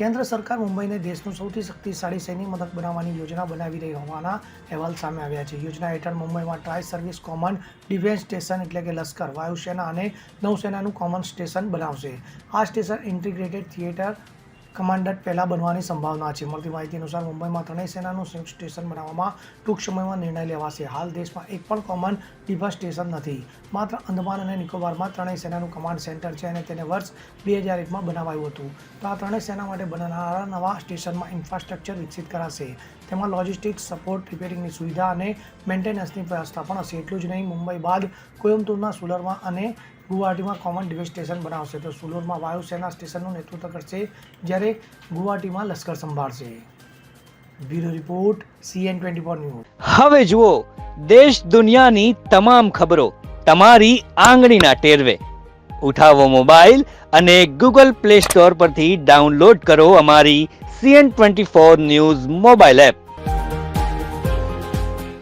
કેન્દ્ર સરકાર મુંબઈને દેશનું સૌથી શક્તિશાળી સૈન્ય મથક બનાવવાની યોજના બનાવી રહી હોવાના અહેવાલ સામે આવ્યા છે. યોજના હેઠળ મુંબઈમાં tri service common defence station એટલે કે લશ્કર, વાયુસેના અને નૌસેનાનું કોમન સ્ટેશન બનાવશે. આ સ્ટેશન ઇન્ટિગ્રેટેડ થિયેટર કમાન્ડન્ટ પહેલાં બનવાની સંભાવના છે. મળતી માહિતી અનુસાર મુંબઈમાં ત્રણેય સેનાનું સંયુક્ત સ્ટેશન બનાવવામાં ટૂંક સમયમાં નિર્ણય લેવાશે. હાલ દેશમાં એક પણ કોમન ડિફેન્સ સ્ટેશન નથી. માત્ર અંદમાન અને નિકોબારમાં ત્રણેય સેનાનું કમાન્ડ સેન્ટર છે અને તેને વર્ષ બે હજાર એકમાં બનાવાયું હતું. તો આ ત્રણેય સેના માટે બનાવનારા નવા સ્ટેશનમાં ઇન્ફ્રાસ્ટ્રક્ચર વિકસિત કરાશે. તેમાં લોજિસ્ટિક્સ સપોર્ટ રિપેરિંગની સુવિધા અને મેન્ટેનન્સની વ્યવસ્થા પણ હશે. એટલું જ નહીં, મુંબઈ બાદ કોયમ્બતુરના સુલરમાં અને ગુવાહાટીમાં કોમન ડિફેન્સ સ્ટેશન બનાવશે. તો સુલોરમાં વાયુસેના સ્ટેશનનું નેતૃત્વ કરશે જ્યારે ગુવાહાટીમાં લશ્કર સંભાળશે. Bureau report CN twenty four news. હવે જુઓ, દેશ દુનિયાની તમામ ખબરો તમારી આંગળીના ટેરવે. ઉઠાવો મોબાઈલ અને ગૂગલ પ્લે સ્ટોર પરથી ડાઉનલોડ કરો અમારી CN twenty four news mobile app.